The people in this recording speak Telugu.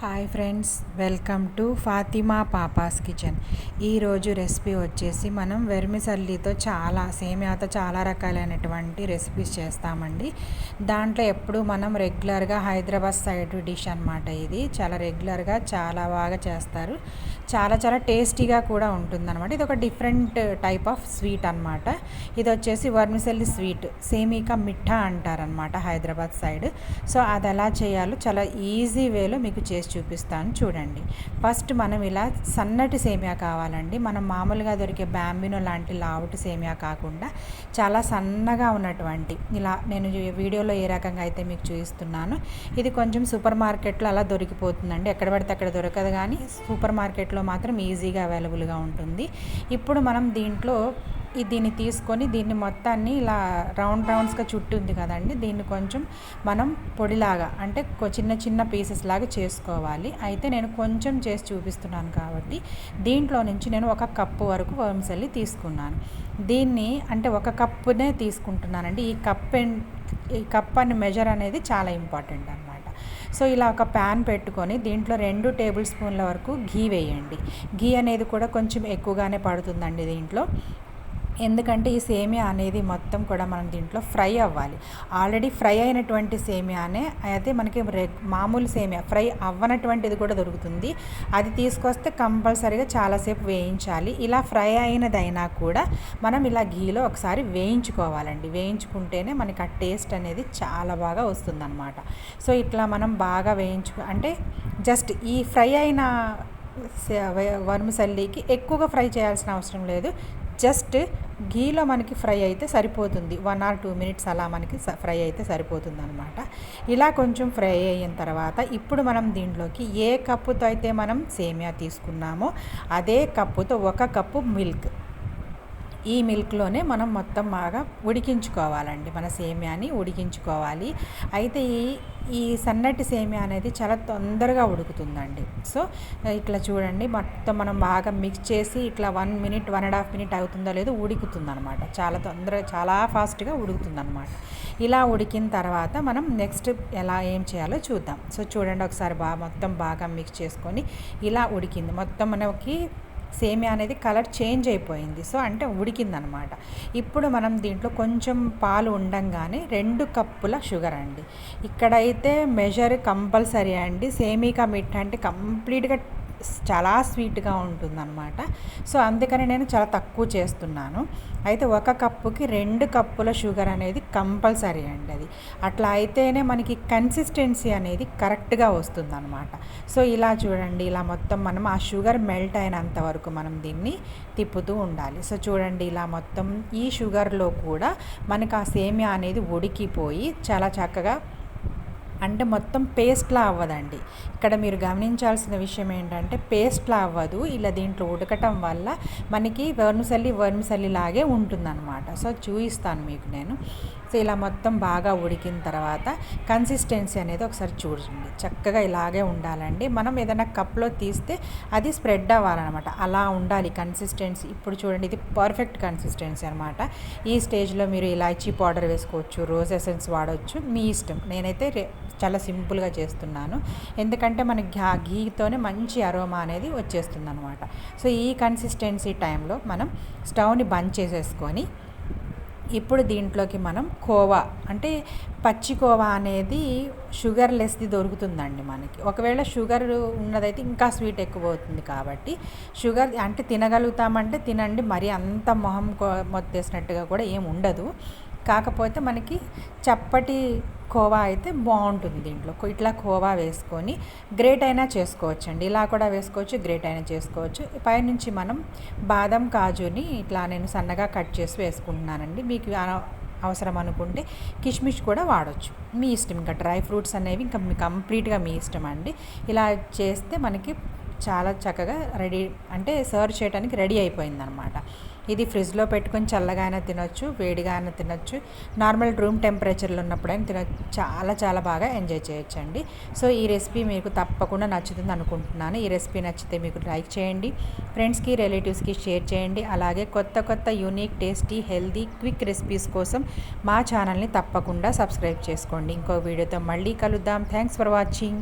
Hi friends welcome to Fatima papa's kitchen ఈరోజు రెసిపీ వచ్చేసి మనం వెర్మిసల్లితో చాలా సేమియాతో చాలా రకాలైనటువంటి రెసిపీస్ చేస్తామండి. దాంట్లో ఎప్పుడు మనం రెగ్యులర్గా హైదరాబాద్ సైడ్ డిష్ అనమాట ఇది. చాలా రెగ్యులర్గా చాలా బాగా చేస్తారు. చాలా చాలా టేస్టీగా కూడా ఉంటుందన్నమాట. ఇది ఒక డిఫరెంట్ టైప్ ఆఫ్ స్వీట్ అనమాట ఇది వచ్చేసి వర్మిసల్లి స్వీట్ సేమికా మిఠా అంటారనమాట హైదరాబాద్ సైడ్ సో అది ఎలా చేయాలో చాలా ఈజీ వేలో మీకు చేసి చూపిస్తాను చూడండి. ఫస్ట్ మనం ఇలా సన్నటి సేమియా కావాలండి. మనం మామూలుగా దొరికే బ్యాంబినో లాంటి లావుటి సేమియా కాకుండా చాలా సన్నగా ఉన్నటువంటి ఇలా నేను వీడియోలో ఏ రకంగా అయితే మీకు చూపిస్తున్నాను ఇది కొంచెం సూపర్ మార్కెట్లో అలా దొరికిపోతుందండి. ఎక్కడ పడితే అక్కడ దొరకదు కానీ సూపర్ మార్కెట్లో మాత్రం ఈజీగా అవైలబుల్గా ఉంటుంది. ఇప్పుడు మనం దీంట్లో దీన్ని తీసుకొని దీన్ని మొత్తాన్ని ఇలా రౌండ్ రౌండ్స్గా చుట్టూ ఉంది కదండి. దీన్ని కొంచెం మనం పొడిలాగా అంటే చిన్న చిన్న పీసెస్ లాగా చేసుకోవాలి. అయితే నేను కొంచెం చేసి చూపిస్తున్నాను కాబట్టి దీంట్లో నుంచి నేను ఒక కప్పు వరకు వర్మసెల్లి తీసుకున్నాను. దీన్ని అంటే ఒక కప్పునే తీసుకుంటున్నానండి. ఈ కప్ ఈ కప్ అని మెజర్ అనేది చాలా ఇంపార్టెంట్ అనమాట సో ఇలా ఒక ప్యాన్ పెట్టుకొని దీంట్లో రెండు టేబుల్ స్పూన్ల వరకు ఘీ వేయండి. ఘీ అనేది కూడా కొంచెం ఎక్కువగానే పడుతుందండి దీంట్లో. ఎందుకంటే ఈ సేమియా అనేది మొత్తం కూడా మనం దీంట్లో ఫ్రై అవ్వాలి. ఆల్రెడీ ఫ్రై అయినటువంటి సేమియానే అయితే మనకి మామూలు సేమియా ఫ్రై అవ్వనటువంటిది కూడా దొరుకుతుంది. అది తీసుకొస్తే కంపల్సరీగా చాలాసేపు వేయించాలి. ఇలా ఫ్రై అయినదైనా కూడా మనం ఇలా ఘీలో ఒకసారి వేయించుకోవాలండి. వేయించుకుంటేనే మనకి ఆ టేస్ట్ అనేది చాలా బాగా వస్తుందన్నమాట. సో ఇట్లా మనం బాగా వేయించు అంటే జస్ట్ ఈ ఫ్రై అయిన వర్మసల్లికి ఎక్కువగా ఫ్రై చేయాల్సిన అవసరం లేదు. జస్ట్ ఘీలో మనకి ఫ్రై అయితే సరిపోతుంది. వన్ ఆర్ టూ మినిట్స్ అలా మనకి ఫ్రై అయితే సరిపోతుంది అనమాట ఇలా కొంచెం ఫ్రై అయిన తర్వాత ఇప్పుడు మనం దీంట్లోకి ఏ కప్పుతో అయితే మనం సేమియా తీసుకున్నామో అదే కప్పుతో ఒక కప్పు మిల్క్. ఈ మిల్క్లోనే మనం మొత్తం బాగా ఉడికించుకోవాలండి. మన సేమియాని ఉడికించుకోవాలి. అయితే ఈ ఈ సన్నటి సేమియా అనేది చాలా తొందరగా ఉడుకుతుందండి. సో ఇట్లా చూడండి మొత్తం మనం బాగా మిక్స్ చేసి ఇట్లా one minute one and half minute అవుతుందో లేదో ఉడుకుతుందనమాట. చాలా తొందరగా చాలా ఫాస్ట్గా ఉడుకుతుందనమాట. ఇలా ఉడికిన తర్వాత మనం నెక్స్ట్ ఎలా ఏం చేయాలో చూద్దాం. సో చూడండి ఒకసారి బాగా మొత్తం బాగా మిక్స్ చేసుకొని ఇలా ఉడికింది. మొత్తం మనకి సేమియా అనేది కలర్ చేంజ్ అయిపోయింది. సో అంటే ఉడికిందనమాట. ఇప్పుడు మనం దీంట్లో కొంచెం పాలు ఉండంగానే రెండు కప్పుల షుగర్ అండి. ఇక్కడైతే మెజర్ కంపల్సరీ అండి. సేమికా మిట్ అంటే కంప్లీట్గా చాలా స్వీట్గా ఉంటుందన్నమాట. సో అందుకని నేను చాలా తక్కువ చేస్తున్నాను. అయితే ఒక కప్పుకి రెండు కప్పుల షుగర్ అనేది కంపల్సరీ అండి అది. అట్లా అయితేనే మనకి కన్సిస్టెన్సీ అనేది కరెక్ట్గా వస్తుందన్నమాట. సో ఇలా చూడండి ఇలా మొత్తం మనం ఆ షుగర్ మెల్ట్ అయినంత వరకు మనం దీన్ని తిప్పుతూ ఉండాలి. సో చూడండి ఇలా మొత్తం ఈ షుగర్లో కూడా మనకు ఆ సేమియా అనేది ఉడికిపోయి చాలా చక్కగా అంటే మొత్తం పేస్ట్లా అవ్వదండి. ఇక్కడ మీరు గమనించాల్సిన విషయం ఏంటంటే పేస్ట్లా అవ్వదు. ఇలా దీంట్లో ఉడకటం వల్ల మనకి వర్మిసల్లి వర్మిసల్లి లాగే ఉంటుందన్నమాట. సో చూపిస్తాను మీకు నేను. సో ఇలా మొత్తం బాగా ఉడికిన తర్వాత కన్సిస్టెన్సీ అనేది ఒకసారి చూడండి. చక్కగా ఇలాగే ఉండాలండి. మనం ఏదైనా కప్లో తీస్తే అది స్ప్రెడ్ అవ్వాలన్నమాట. అలా ఉండాలి కన్సిస్టెన్సీ. ఇప్పుడు చూడండి ఇది పర్ఫెక్ట్ కన్సిస్టెన్సీ అనమాట ఈ స్టేజ్లో మీరు ఇలాచీ పౌడర్ వేసుకోవచ్చు రోజ్ ఎసెన్స్ వాడవచ్చు మీ ఇష్టం. నేనైతే చాలా సింపుల్గా చేస్తున్నాను. ఎందుకంటే మన ఘా ఘీతోనే మంచి అరోమా అనేది వచ్చేస్తుంది అనమాట సో ఈ కన్సిస్టెన్సీ టైంలో మనం స్టవ్ని బంద్ చేసేసుకొని ఇప్పుడు దీంట్లోకి మనం కోవా అంటే పచ్చి కోవా అనేది షుగర్ లెస్ది దొరుకుతుందండి మనకి. ఒకవేళ షుగర్ ఉన్నదైతే ఇంకా స్వీట్ ఎక్కువ అవుతుంది కాబట్టి షుగర్ అంటే తినగలుగుతామంటే తినండి మరి అంత మొహం మొత్తేసినట్టుగా కూడా ఏం ఉండదు. కాకపోతే మనకి చప్పటి కోవా అయితే బాగుంటుంది దీంట్లో. ఇట్లా కోవా వేసుకొని గ్రేట్ అయినా చేసుకోవచ్చు అండి ఇలా కూడా వేసుకోవచ్చు గ్రేట్ అయినా చేసుకోవచ్చు. పైనుంచి మనం బాదం కాజుని ఇట్లా నేను సన్నగా కట్ చేసి వేసుకుంటున్నానండి. మీకు అవసరం అనుకుంటే కిష్మిష్ కూడా వాడచ్చు. మీ ఇష్టం ఇంకా డ్రై ఫ్రూట్స్ అనేవి ఇంకా కంప్లీట్గా మీ ఇష్టం అండి ఇలా చేస్తే మనకి చాలా చక్కగా రెడీ అంటే సర్వ్ చేయడానికి రెడీ అయిపోయిందనమాట. ఇది ఫ్రిడ్జ్లో పెట్టుకొని చల్లగా అయినా తినొచ్చు వేడిగా అయినా తినొచ్చు. నార్మల్ రూమ్ టెంపరేచర్లో ఉన్నప్పుడైనా తినొచ్చు చాలా చాలా బాగా ఎంజాయ్ చేయొచ్చండి. సో ఈ రెసిపీ మీకు తప్పకుండా నచ్చుతుంది అనుకుంటున్నాను. ఈ రెసిపీ నచ్చితే మీకు లైక్ చేయండి ఫ్రెండ్స్కి రిలేటివ్స్కి షేర్ చేయండి. అలాగే కొత్త కొత్త unique tasty healthy quick recipes కోసం మా ఛానల్ని తప్పకుండా సబ్స్క్రైబ్ చేసుకోండి. ఇంకో వీడియోతో మళ్ళీ కలుద్దాం. Thanks for watching.